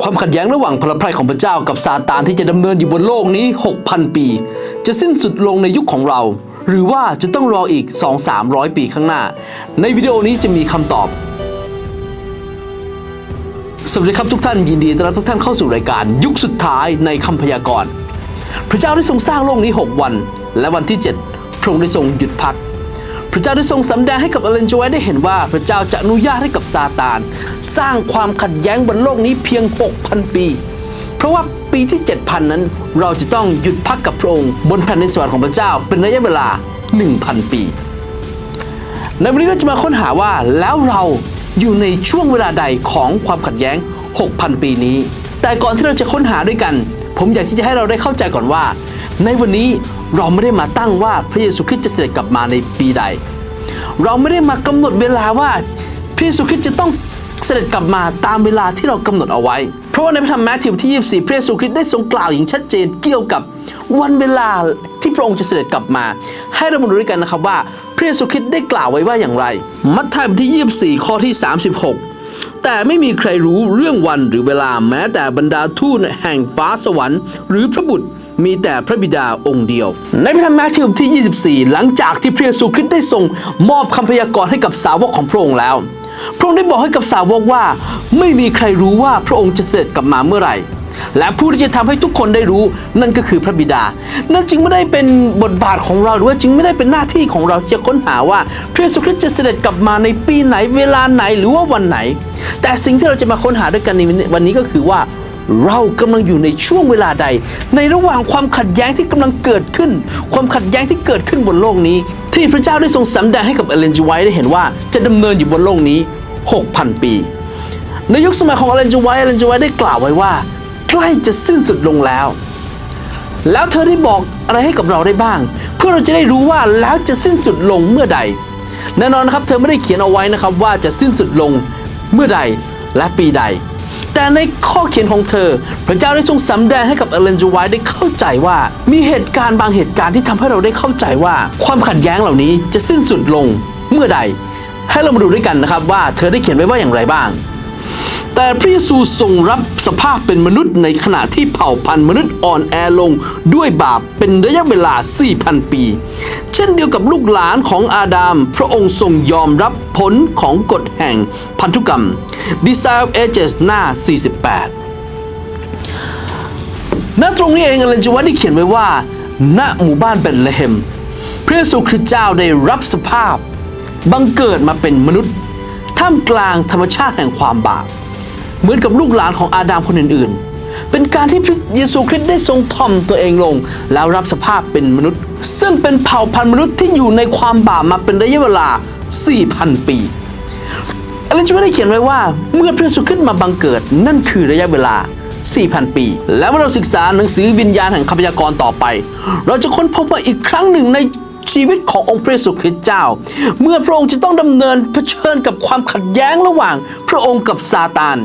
ความขัดแย้งระหว่างพลพรายของพระเจ้ากับซาตานที่จะดำเนินอยู่บนโลกนี้ 6,000 ปี จะสิ้นสุดลงในยุคของเรา หรือว่าจะต้องรออีก 2-300 ปีข้างหน้า ในวิดีโอนี้จะมีคำตอบสวัสดีครับทุกท่านยินดีต้อนรับทุกท่านเข้าสู่รายการยุคสุดท้ายในคำพยากรณ์ พระเจ้าได้ทรงสร้างโลกนี้ 6 วัน และวันที่ 7 พระองค์ได้ทรงหยุดพัก พระเจ้าได้ทรงสำแดงให้กับอเลนจไว้ได้เห็นว่า พระเจ้าจะอนุญาตให้กับซาตาน สร้างความขัดแย้งบนโลกนี้เพียง 6,000 ปี เพราะว่าปีที่ 7,000 นั้น เราจะต้องหยุดพักกับพระองค์บนแผ่นดินสวรรค์ของพระเจ้าเป็นระยะเวลา 1,000 ปี ในวันนี้เราจะมาค้นหาว่าแล้วเราอยู่ในช่วงเวลาใดของความขัดแย้ง 6,000 ปีนี้ แต่ก่อนที่เราจะค้นหาด้วยกัน ผมอยากที่จะให้เราได้เข้าใจก่อนว่า ในวันนี้ เราไม่ได้มาตั้งว่าพระเยซูคริสต์จะเสด็จกลับมาในปีใด เราไม่ได้มากำหนดเวลาว่าพระเยซูคริสต์จะต้องเสด็จกลับมาตามเวลาที่เรากำหนดเอาไว้ เพราะว่าในพระธรรมแมทธิวบทที่ 24 พระเยซูคริสต์ได้ทรงกล่าวอย่างชัดเจนเกี่ยวกับวันเวลาที่พระองค์จะเสด็จกลับมา ให้เรามาดูด้วยกันนะครับว่า พระเยซูคริสต์ได้กล่าวไว้ว่าอย่างไร มัทธิวบทที่ 24 ข้อที่ 36 แต่ไม่มีใครรู้เรื่องวันหรือเวลาแม้แต่บรรดาทูตแห่งฟ้าสวรรค์ หรือพระบุตรมีแต่พระบิดาองค์เดียว ในพระธรรมแมทธิวที่ 24 หลังจากที่พระเยซูคริสต์ได้ทรงมอบคำพยากรณ์ให้กับสาวกของพระองค์แล้ว พระองค์ได้บอกให้กับสาวกว่า ไม่มีใครรู้ว่าพระองค์จะเสด็จกลับมาเมื่อไหร่ และผู้ที่จะทำให้ทุกคนได้รู้นั่นก็คือพระบิดา นั่นจึงไม่ได้เป็นบทบาทของเราหรือว่าจึงไม่ได้เป็นหน้าที่ของเราที่จะค้นหาว่าพระเยซูคริสต์จะเสด็จกลับมาในปีไหนเวลาไหนหรือว่าวันไหน แต่สิ่งที่เราจะมาค้นหาด้วยกันในวันนี้ก็คือว่าเรากำลังอยู่ในช่วงเวลาใด ในระหว่างความขัดแย้งที่กำลังเกิดขึ้น ความขัดแย้งที่เกิดขึ้นบนโลกนี้ ที่พระเจ้าได้ทรงสำแดงให้กับเอเลนจไวท์ได้เห็นว่าจะดำเนินอยู่บนโลกนี้ 6,000 ปี ในยุคสมัยของเอเลนจไวท์เอเลนจไวท์ได้กล่าวไว้ว่า ใกล้จะสิ้นสุดลงแล้ว แล้วเธอได้บอกอะไรให้กับเราได้บ้าง เพื่อเราจะได้รู้ว่าแล้วจะสิ้นสุดลงเมื่อใดแน่นอนนะครับเธอไม่ได้เขียนเอาไว้นะครับว่าจะสิ้นสุดลงเมื่อใดและปีใด แต่ในข้อเขียนของเธอ พระเจ้าได้ทรงสำแดงให้กับเอเลนจูไวได้เข้าใจว่า มีเหตุการณ์บางเหตุการณ์ที่ทำให้เราได้เข้าใจว่า ความขัดแย้งเหล่านี้จะสิ้นสุดลงเมื่อใด ให้เรามาดูด้วยกันนะครับว่าเธอได้เขียนไว้ว่าอย่างไรบ้าง แต่พระเยซูทรงรับสภาพเป็นมนุษย์ในขณะที่เผ่าพันธุ์มนุษย์อ่อนแอลงด้วยบาปเป็นระยะเวลา 4,000 ปี เช่นเดียวกับลูกหลานของอาดาม พระองค์ทรงยอมรับผลของกฎแห่งพันธุกรรม Desire of Ages หน้า 48ณตรงนี้เองอเลนจวัตได้เขียนไว้ว่า ณหมู่บ้านเบธเลเฮมพระเยซูคริสต์เจ้าได้รับสภาพ บังเกิดมาเป็นมนุษย์ ท่ามกลางธรรมชาติแห่งความบาป เหมือนกับลูกหลานของอาดามคนอื่นๆ เป็นการที่พระเยซูคริสต์ได้ทรงถ่อมตัวเองลง แล้วรับสภาพเป็นมนุษย์ ซึ่งเป็นเผ่าพันธุ์มนุษย์ที่อยู่ในความบาปมาเป็นระยะเวลา 4,000 ปีอะไรจะไม่ได้เขียนไว้ว่าเมื่อพระเยซูคริสต์มาบังเกิด นั่นคือระยะเวลา 4,000 ปี แล้วเมื่อเราศึกษาหนังสือวิญญาณแห่งคำพยากรณ์ต่อไป เราจะค้นพบว่าอีกครั้งหนึ่งใน ชีวิตขององค์พระเยซูคริสต์เจ้า เมื่อพระองค์จะต้องดำเนินเผชิญกับความขัดแย้งระหว่างพระองค์กับซาตาน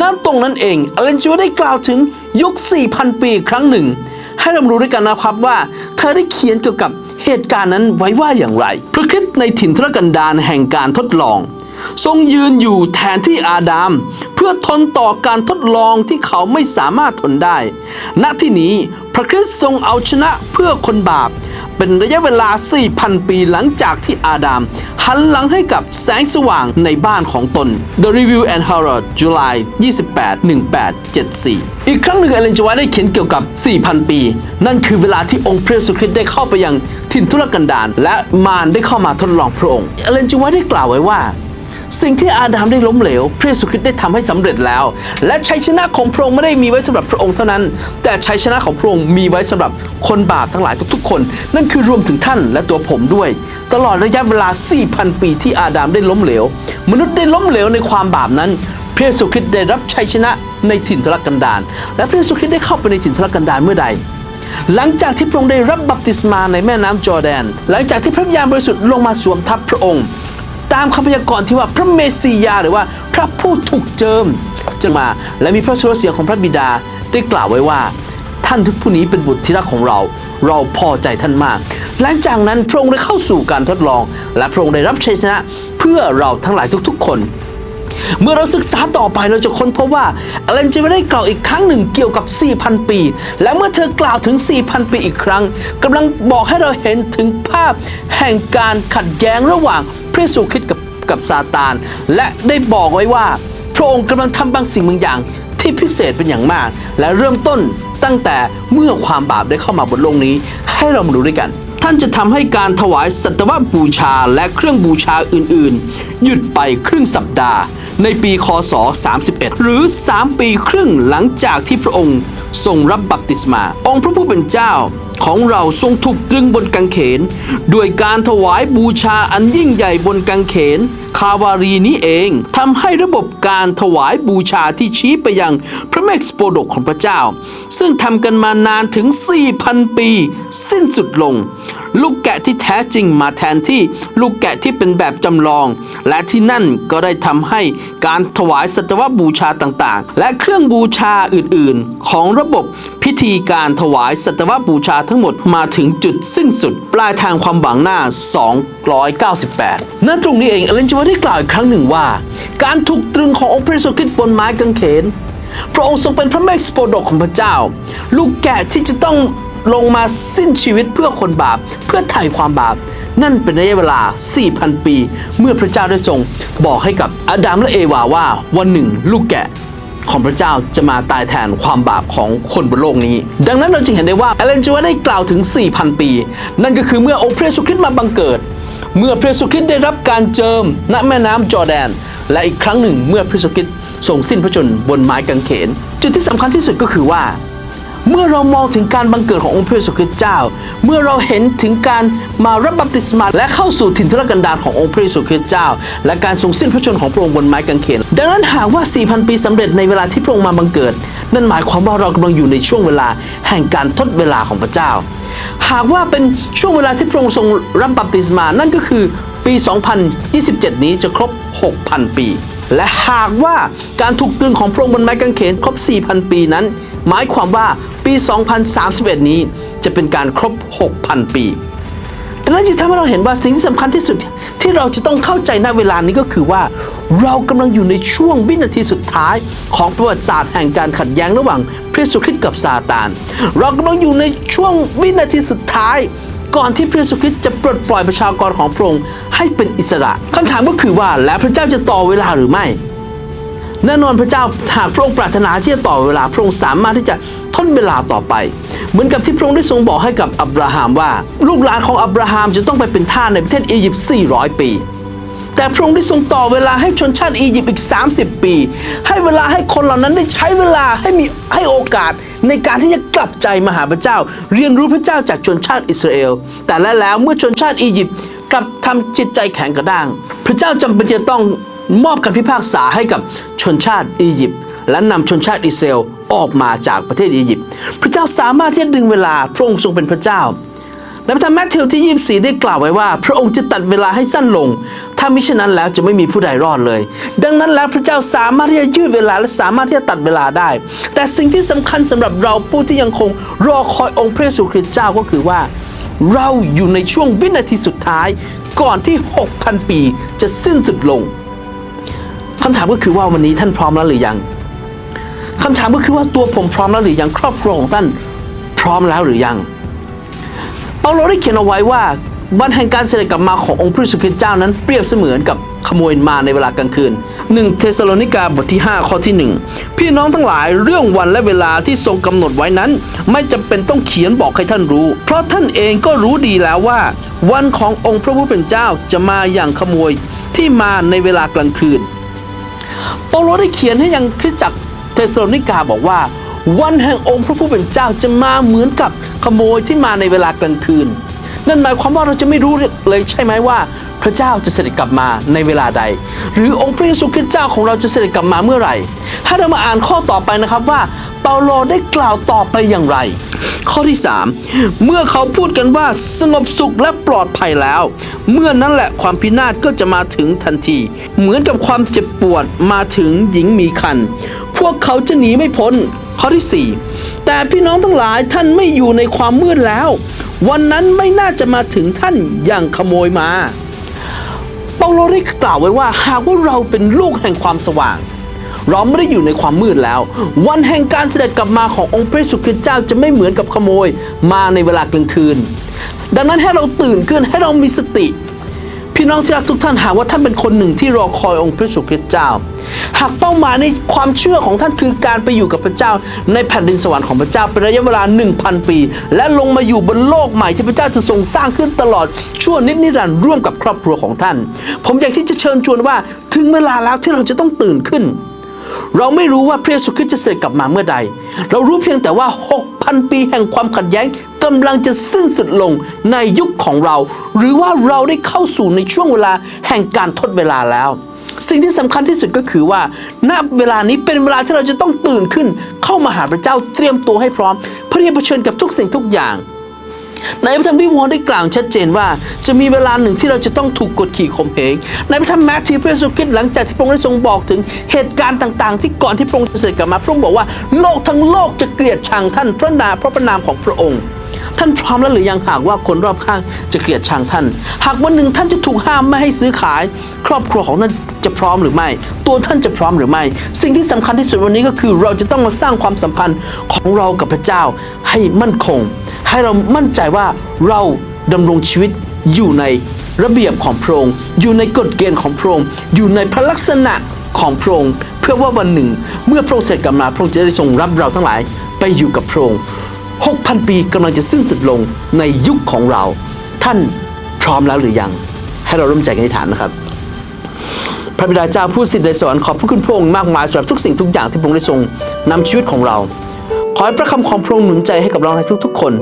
นั่นตรงนั้นเองอเลนจิวได้กล่าวถึงยุค 4,000 ปีครั้งหนึ่ง ให้เรารู้ด้วยกันนะครับว่า เธอได้เขียนเกี่ยวกับเหตุการณ์นั้นไว้ว่าอย่างไร พระคริสต์ในถิ่นทุรกันดารแห่งการทดลอง ทรงยืนอยู่แทนที่อาดาม เพื่อทนต่อการทดลองที่เขาไม่สามารถทนได้ ณที่นี้พระคริสต์ทรงเอาชนะเพื่อคนบาป เป็นระยะเวลา 4,000 ปีหลังจากที่อาดาม หันหลังให้กับแสงสว่างในบ้านของตน The Review and Herald July 28 1874 อีกครั้งหนึ่งเอเลนจวาได้เขียนเกี่ยวกับ 4,000 ปี นั่นคือเวลาที่องค์พระเยซูคริสต์ได้เข้าไปยังถิ่นทุรกันดารและมารได้เข้ามาทดลองพระองค์เอเลนจวาได้กล่าวไว้ว่า สิ่งที่อาดามได้ล้มเหลว พระเยซูคริสต์ได้ทำให้สำเร็จแล้ว และชัยชนะของพระองค์ไม่ได้มีไว้สำหรับพระองค์เท่านั้น แต่ชัยชนะของพระองค์มีไว้สำหรับคนบาปทั้งหลายทุกๆ คน นั่นคือรวมถึงท่านและตัวผมด้วย ตลอดระยะเวลา 4,000 ปีที่อาดามได้ล้มเหลว มนุษย์ได้ล้มเหลวในความบาปนั้น พระเยซูคริสต์ได้รับชัยชนะในถิ่นทุรกันดารและพระเยซูคริสต์ได้เข้าไปในถิ่นทุรกันดารเมื่อใดหลังจากที่พระองค์ได้รับบัพติศมาในแม่น้ำจอแดน หลังจากที่พระวิญญาณบริสุทธิ์ลงมาสวมทับพระองค์ ตามคำพยากรณ์ที่ว่าพระเมสสิยาหรือว่าพระผู้ถูกเจิมจะมาและมีพระสุรเสียงของพระบิดาได้กล่าวไว้ว่า ท่านทุกผู้นี้เป็นบุตรที่รักของเรา เราพอใจท่านมาก หลังจากนั้นพระองค์ได้เข้าสู่การทดลอง และพระองค์ได้รับชัยชนะ เพื่อเราทั้งหลายทุกๆ คน เมื่อเราศึกษาต่อไปเราจะค้นพบว่าอเลนจิวได้กล่าวอีกครั้งหนึ่งเกี่ยวกับ 4,000 ปี และเมื่อเธอกล่าวถึง 4,000 ปีอีกครั้งกำลังบอกให้เราเห็นถึงภาพแห่งการขัดแย้งระหว่างพระเยซูคริสต์กับกับซาตาน และได้บอกไว้ว่า พระองค์กำลังทำบางสิ่งบางอย่างที่พิเศษเป็นอย่างมาก และเริ่มต้นตั้งแต่เมื่อความบาปได้เข้ามาบนโลกนี้ ให้เรามาดูด้วยกัน ท่านจะทำให้การถวายสัตวบูชาและเครื่องบูชาอื่นๆ หยุดไปครึ่งสัปดาห์ ในปีคศ 31 หรือ 3 ปีครึ่งหลังจากที่พระองค์ทรงรับบัพติศมา องค์พระผู้เป็นเจ้าของเราทรงถูกตรึงบนกางเขน ด้วยการถวายบูชาอันยิ่งใหญ่บนกางเขน คาวารีนี้เองทำให้ระบบการถวายบูชาที่ชี้ไปยัง เมกสโปดกของพระเจ้า ซึ่งทำกันมานานถึง 4,000 ปี สิ้นสุดลง ลูกแกะที่แท้จริงมาแทนที่ลูกแกะที่เป็นแบบจำลอง และที่นั่นก็ได้ทำให้การถวายสัตวบูชาต่างๆ และเครื่องบูชาอื่นๆ ของระบบพิธีการถวายสัตวบูชาทั้งหมดมาถึงจุดสิ้นสุด ปลายทางความหวังหน้า 298ณตรงนี้เองเอเลนจิวได้กล่าวอีกครั้งหนึ่งว่า การถูกตรึงขององค์พระเยซูคริสต์บนไม้กางเขน พระองค์ทรงเป็นพระเมกสโปดกของพระเจ้า ลูกแกะที่จะต้องลงมาสิ้นชีวิตเพื่อคนบาป เพื่อไถ่ความบาป นั่นเป็นระยะเวลา 4,000 ปี เมื่อพระเจ้าได้ทรงบอกให้กับอาดัมและเอวาว่าวันหนึ่ง ลูกแกะของพระเจ้าจะมาตายแทนความบาปของคนบนโลกนี้ ดังนั้นเราจึงเห็นได้ว่าเอเลนจิวาได้กล่าวถึง 4,000 ปี นั่นก็คือเมื่อองค์พระเยซูคริสต์มาบังเกิด เมื่อพระเยซูคริสต์ได้รับการเจิมณแม่น้ำจอแดน และอีกครั้งหนึ่งเมื่อพระเยซูคริสต์ ทรงสิ้นพระชนบนไม้กางเขน จุดที่สำคัญที่สุดก็คือว่า เมื่อเรามองถึงการบังเกิดขององค์พระเยซูคริสต์เจ้า เมื่อเราเห็นถึงการมารับบัพติศมาและเข้าสู่ถิ่นทุรกันดารขององค์พระเยซูคริสต์เจ้า และการทรงสิ้นพระชนของพระองค์บนไม้กางเขน ดังนั้นหากว่า 4,000 ปีสำเร็จในเวลาที่พระองค์มาบังเกิด นั่นหมายความว่าเรากำลังอยู่ในช่วงเวลาแห่งการทดเวลาของพระเจ้า หากว่าเป็นช่วงเวลาที่พระองค์ทรงรับบัพติศมานั่นก็คือ ปี 2027 นี้จะครบ 6,000 ปี และหากว่าการถูกตรึงของพระองค์บนไม้กางเขนครบ 4,000 ปีนั้น หมายความว่าปี 2031 นี้จะเป็นการครบ 6,000 ปีดังนั้นจึงทำให้เราเห็นว่าสิ่งที่สำคัญที่สุดที่เราจะต้องเข้าใจณเวลานี้ก็คือว่า เรากำลังอยู่ในช่วงวินาทีสุดท้ายของประวัติศาสตร์แห่งการขัดแย้งระหว่างพระเยซูคริสต์กับซาตาน เรากำลังอยู่ในช่วงวินาทีสุดท้าย ก่อนที่พระเยซูคริสต์จะปลดปล่อยประชากรของพระองค์ให้เป็นอิสระคำถามก็คือว่าแล้วพระเจ้าจะต่อเวลาหรือไม่แน่นอนพระเจ้าหากพระองค์ปรารถนาที่จะต่อเวลาพระองค์สามารถที่จะทนเวลาต่อไป เหมือนกับที่พระองค์ได้ทรงบอกให้กับอับราฮัมว่า ลูกหลานของอับราฮัมจะต้องไปเป็นทาสในประเทศอียิปต์400 ปี แต่พระองค์ได้ทรงต่อเวลาให้ชนชาติอียิปต์อีก 30 ปี ให้เวลาให้คนเหล่านั้นได้ใช้เวลาให้มีให้โอกาสในการที่จะกลับใจมาหาพระเจ้า เรียนรู้พระเจ้าจากชนชาติอิสราเอล แต่และแล้วเมื่อชนชาติอียิปต์กลับทำจิตใจแข็งกระด้าง พระเจ้าจำเป็นจะต้องมอบคำพิพากษาให้กับชนชาติอียิปต์และนำชนชาติอิสราเอลออกมาจากประเทศอียิปต์พระเจ้าสามารถที่จะดึงเวลาพระองค์ทรงเป็นพระเจ้า ในพระธรรมแมทธิวที่ 24 ได้กล่าวไว้ว่า พระองค์จะตัดเวลาให้สั้นลง ถ้ามิฉะนั้นแล้วจะไม่มีผู้ใดรอดเลย ดังนั้นแล้วพระเจ้าสามารถที่จะยืดเวลาและสามารถที่จะตัดเวลาได้ แต่สิ่งที่สำคัญสำหรับเราผู้ที่ยังคงรอคอยองค์พระเยซูคริสต์เจ้าก็คือว่า เราอยู่ในช่วงวินาทีสุดท้าย ก่อนที่ 6,000 ปีจะสิ้นสุดลงคำถามก็คือว่าวันนี้ท่านพร้อมแล้วหรือยังคำถามก็คือว่าตัวผมพร้อมแล้วหรือยังครอบครัวของท่านพร้อมแล้วหรือยัง เปาโลได้เขียนเอาไว้ว่าวันแห่งการเสด็จกลับมาขององค์พระสุคริตเจ้านั้นเปรียบเสมือนกับขโมยมาในเวลากลางคืน 1 เทสโลนิกาบทที่ 5 ข้อที่ 1 พี่น้องทั้งหลายเรื่องวันและเวลาที่ทรงกำหนดไว้นั้น ไม่จำเป็นต้องเขียนบอกให้ท่านรู้ เพราะท่านเองก็รู้ดีแล้วว่า วันขององค์พระผู้เป็นเจ้าจะมาอย่างขโมยที่มาในเวลากลางคืนเปาโลได้เขียนให้ยังคริสตจักรเทสโลนิกาบอกว่า วันแห่งองค์พระผู้เป็นเจ้าจะมาเหมือนกับขโมยที่มาในเวลากลางคืน นั่นหมายความว่าเราจะไม่รู้เลยใช่ไหมว่า พระเจ้าจะเสด็จกลับมาในเวลาใด หรือองค์พระเยซูคริสต์เจ้าของเราจะเสด็จกลับมาเมื่อไหร่ถ้าเรามาอ่านข้อต่อไปนะครับว่าเปาโลได้กล่าวต่อไปอย่างไร ข้อที่ 3 เมื่อเขาพูดกันว่าสงบสุขและปลอดภัยแล้ว เมื่อนั้นแหละความพินาศก็จะมาถึงทันที เหมือนกับความเจ็บปวดมาถึงหญิงมีคัน พวกเขาจะหนีไม่พ้น ข้อที่ 4 แต่พี่น้องทั้งหลายท่านไม่อยู่ในความมืดแล้ว วันนั้นไม่น่าจะมาถึงท่านอย่างขโมยมา เปาโลได้กล่าวไว้ว่า หากว่าเราเป็นลูกแห่งความสว่าง เราไม่ได้อยู่ในความมืดแล้ว วันแห่งการเสด็จกลับมาขององค์พระเยซูคริสต์เจ้าจะไม่เหมือนกับขโมยมาในเวลากลางคืน ดังนั้นให้เราตื่นขึ้นให้เรามีสติ พี่น้องที่รักทุกท่านหากว่าท่านเป็นคนหนึ่งที่รอคอยองค์พระสุคริสต์เจ้า หากเป้าหมายในความเชื่อของท่านคือการไปอยู่กับพระเจ้า ในแผ่นดินสวรรค์ของพระเจ้าเป็นระยะเวลา 1,000 ปี และลงมาอยู่บนโลกใหม่ที่พระเจ้าจะทรงสร้างขึ้นตลอดชั่วนิดนิรันดร์ร่วมกับครอบครัวของท่าน ผมอยากที่จะเชิญชวนว่าถึงเวลาแล้วที่เราจะต้องตื่นขึ้น เราไม่รู้ว่าพระเยซูคริสต์จะเสด็จกลับมาเมื่อใด เรารู้เพียงแต่ว่า 6,000 ปีแห่งความขัดแย้งกำลังจะสิ้นสุดลงในยุคของเรา หรือว่าเราได้เข้าสู่ในช่วงเวลาแห่งการทดเวลาแล้ว สิ่งที่สำคัญที่สุดก็คือว่า ณเวลานี้เป็นเวลาที่เราจะต้องตื่นขึ้น เข้ามาหาพระเจ้าเตรียมตัวให้พร้อมเพื่อเผชิญกับทุกสิ่งทุกอย่าง ในพระธรรมวิวรณ์ได้กล่าวชัดเจนว่า จะมีเวลาหนึ่งที่เราจะต้องถูกกดขี่ข่มเหงในพระธรรมแมทธิวพระเยซูคริสต์หลังจากที่พระองค์ได้ทรงบอกถึงเหตุการณ์ต่างๆ ที่ก่อนที่พระองค์จะเสด็จกลับมาพระองค์บอกว่าโลกทั้งโลกจะเกลียดชังท่านพระนาพระประนามของพระองค์านพร้อมแล้วหรือยังหากว่าคนรอบข้างจะเกลียดชังท่าน หากวันหนึ่งท่านจะถูกห้ามไม่ให้ซื้อขาย ครอบครัวของท่านจะพร้อมหรือไม่ ตัวท่านจะพร้อมหรือไม่ สิ่งที่สำคัญที่สุดวันนี้ก็คือ เราจะต้องมาสร้างความสัมพันธ์ของเรากับพระเจ้าให้มั่นคง ให้เรามั่นใจว่าเราดำรงชีวิตอยู่ในระเบียบของพระองค์อยู่ในกฎเกณฑ์ของพระองค์อยู่ในพระลักษณะของพระองค์เพื่อว่าวันหนึ่ง เมื่อพระองค์เสด็จกลับมาพระองค์จะได้ทรงรับเราทั้งหลายไปอยู่กับพระองค์ 6,000 ปีกำลังจะสิ้นสุดลงในยุคของเรา ท่านพร้อมแล้วหรือยัง ให้เราร่วมใจกันอธิษฐานนะครับ พระบิดาเจ้าผู้สิทธิ์ในสวรรค์ขอบพระคุณพระองค์มากมายสำหรับทุกสิ่งทุกอย่างที่พระองค์ได้ทรงนำชีวิตของเรา ขอให้พระคำของพระองค์หนุนใจให้กับเราในทุกๆคน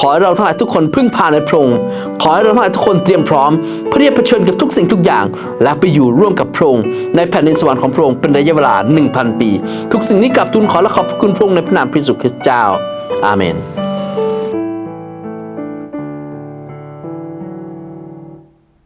ขอให้เราทั้งหลายทุกคนพึ่งพาในพระองค์ขอให้เราทั้งหลายทุกคนเตรียมพร้อมเพื่อที่จะเผชิญกับทุกสิ่งทุกอย่าง และไปอยู่ร่วมกับพระองค์ในแผ่นดินสวรรค์ของพระองค์เป็นระยะเวลา 1,000 ปี ทุกสิ่งนี้กลับทูลขอและขอบพระคุณพระองค์ในพระนามพระเยซูคริสต์เจ้า อาเมน